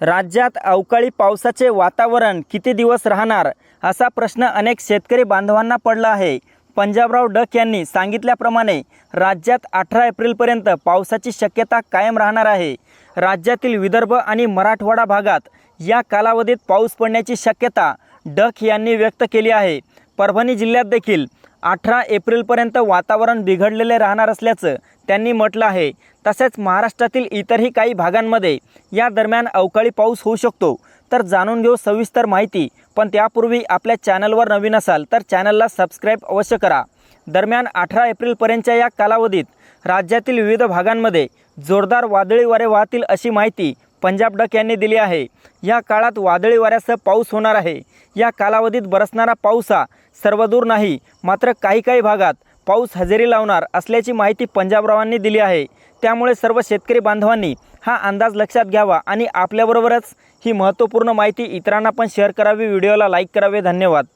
राज्यात अवकाळी पावसाचे वातावरण किती दिवस राहणार असा प्रश्न अनेक शेतकरी बांधवांना पडला आहे. पंजाबराव डक यांनी सांगितल्याप्रमाणे राज्यात अठरा एप्रिलपर्यंत पावसाची शक्यता कायम राहणार आहे. राज्यातील विदर्भ आणि मराठवाडा भागात या कालावधीत पाऊस पडण्याची शक्यता डक यांनी व्यक्त केली आहे. परभणी जिल्ह्यात देखील अठरा एप्रिलपर्यंत वातावरण बिघडलेले राहणार असल्याचं त्यांनी म्हटलं आहे. तसेच महाराष्ट्रातील इतरही काही भागांमध्ये या दरम्यान अवकाळी पाऊस होऊ शकतो. तर जाणून घेऊ सविस्तर माहिती पण त्यापूर्वी आपल्या चॅनलवर नवीन असाल तर चॅनलला सबस्क्राईब अवश्य करा. दरम्यान अठरा एप्रिलपर्यंतच्या या कालावधीत राज्यातील विविध भागांमध्ये जोरदार वादळी वारे वाहतील अशी माहिती पंजाब डक यांनी दिली आहे. या काळात वादळी वाऱ्यासह पाऊस होणार आहे. या कालावधीत बरसणारा पाऊस हा सर्वदूर नाही मात्र काही काही भागात पाऊस हजेरी लावणार असल्याची माहिती पंजाबरावांनी दिली आहे. त्यामुळे सर्व शेतकरी बांधवांनी हा अंदाज लक्षात घ्यावा आणि आपल्याबरोबरच ही महत्त्वपूर्ण माहिती इतरांना पण शेअर करावी. व्हिडिओला लाईक करावे. धन्यवाद.